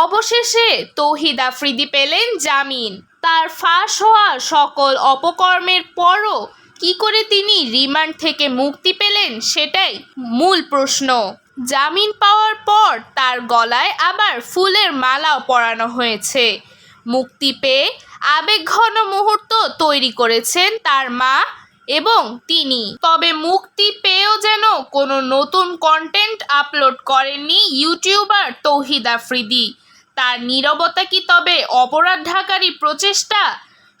অবশেষে তৌহিদ আফ্রিদি পেলেন জামিন। তার ফাঁস হওয়া সকল অপকর্মের পরও কি করে তিনি রিমান্ড থেকে মুক্তি পেলেন সেটাই মূল প্রশ্ন। জামিন পাওয়ার পর তার গলায় আবার ফুলের মালাও পরানো হয়েছে। মুক্তি পেয়ে আবেগঘন মুহূর্ত তৈরি করেছেন তার মা এবং তিনি। তবে মুক্তি পেয়েও যেন কোনো নতুন কন্টেন্ট আপলোড করেননি ইউটিউবার তৌহিদ আফ্রিদি। তার নীরবতা কি তবে অপরাধ ঢাকারই প্রচেষ্টা?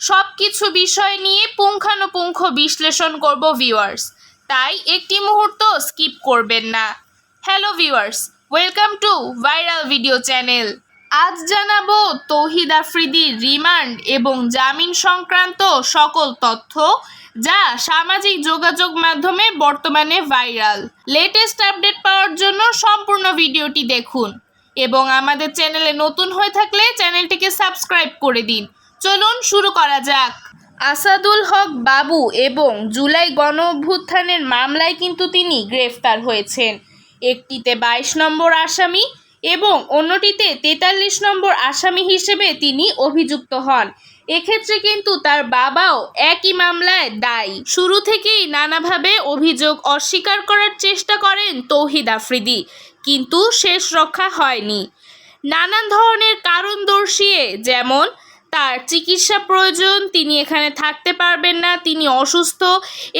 সব কিছু বিষয় নিয়ে পুঙ্খানুপুঙ্খ বিশ্লেষণ করব ভিউয়ার্স তাই একটি মুহূর্ত স্কিপ করবেন না। Hello viewers welcome to viral video channel আজ জানাব তৌহিদ আফ্রিদির রিমান্ড এবং জামিন সংক্রান্ত সকল তথ্য যা সামাজিক যোগাযোগ মাধ্যমে বর্তমানে ভাইরাল লেটেস্ট আপডেট পাওয়ার জন্য সম্পূর্ণ ভিডিওটি দেখুন। এবং আমাদের চ্যানেলে নতুন হয়ে থাকলে চ্যানেলটিকে সাবস্ক্রাইব করে দিন। চলুন শুরু করা যাক। আসাদুল হক বাবু এবং জুলাই গণ অভ্যুত্থানের মামলায় কিন্তু তিনি গ্রেফতার হয়েছেন। একটিতে বাইশ নম্বর আসামি এবং অন্যটিতে তেতাল্লিশ নম্বর আসামি হিসেবে তিনি অভিযুক্ত হন। এক্ষেত্রে কিন্তু তার বাবাও একই মামলায় দায়ী। শুরু থেকেই নানাভাবে অভিযোগ অস্বীকার করার চেষ্টা করেন তৌহিদ আফ্রিদি, কিন্তু শেষ রক্ষা হয়নি। নানান ধরনের কারণ দর্শিয়ে যেমন তার চিকিৎসা প্রয়োজন, তিনি এখানে থাকতে পারবেন না, তিনি অসুস্থ,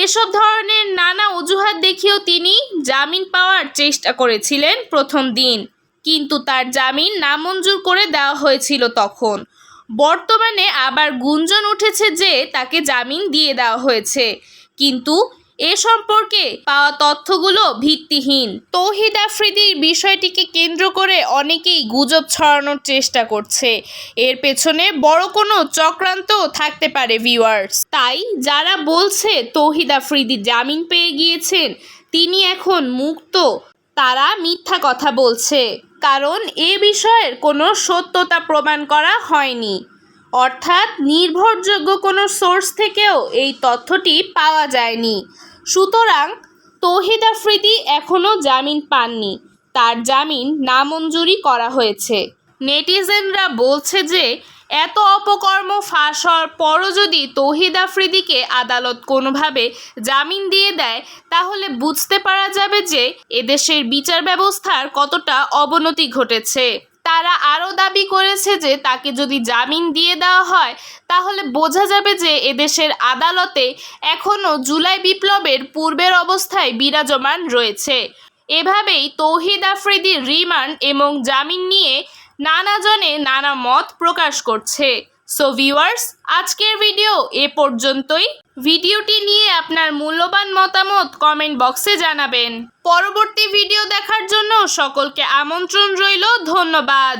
এসব ধরনের নানা অজুহাত দেখিয়েও তিনি জামিন পাওয়ার চেষ্টা করেছিলেন প্রথম দিন। কিন্তু তার জামিন নামঞ্জুর করে দেওয়া হয়েছিল তখন। বর্তমানে আবার গুঞ্জন উঠেছে যে তাকে জামিন দিয়ে দেওয়া হয়েছে। কিন্তু এ সম্পর্কে পাওয়া তথ্যগুলো ভিত্তিহীন। তৌহিদ আফ্রিদির বিষয়টিকে কেন্দ্র করে অনেকেই গুজব ছড়ানোর চেষ্টা করছে। এর পেছনে বড় কোনো চক্রান্ত থাকতে পারে ভিউয়ার্স। তাই যারা বলছে তৌহিদ আফ্রিদি জামিন পেয়ে গিয়েছেন, তিনি এখন মুক্ত তারা মিথ্যা কথা বলছে, কারণ এ বিষয়ের কোনো সত্যতা প্রমাণ করা হয়নি। অর্থাৎ নির্ভরযোগ্য কোনো সোর্স থেকেও এই তথ্যটি পাওয়া যায়নি। সুতরাং তৌহিদ আফ্রিদি এখনও জামিন পাননি। তার জামিন নামঞ্জুরি করা হয়েছে। নেটিজেনরা বলছে যে এত অপকর্ম ফাঁস হওয়ার পরও যদি তৌহিদ আফ্রিদিকে আদালত কোনোভাবে জামিন দিয়ে দেয়, তাহলে বুঝতে পারা যাবে যে এদেশের বিচার ব্যবস্থার কতটা অবনতি ঘটেছে। তারা আরও দাবি করেছে যে তাকে যদি জামিন দিয়ে দেওয়া হয়, তাহলে বোঝা যাবে যে এদেশের আদালতে এখনও জুলাই বিপ্লবের পূর্বের অবস্থায় বিরাজমান রয়েছে। এভাবেই তৌহিদ আফ্রিদির রিমান্ড এবং জামিন নিয়ে নানাজনে নানা মত প্রকাশ করছে। সো ভিউয়ার্স আজকের ভিডিও এ পর্যন্তই। ভিডিওটি নিয়ে আপনার মূল্যবান মতামত কমেন্ট বক্সে জানাবেন। পরবর্তী ভিডিও দেখার জন্য সকলকে আমন্ত্রণ রইল, ধন্যবাদ।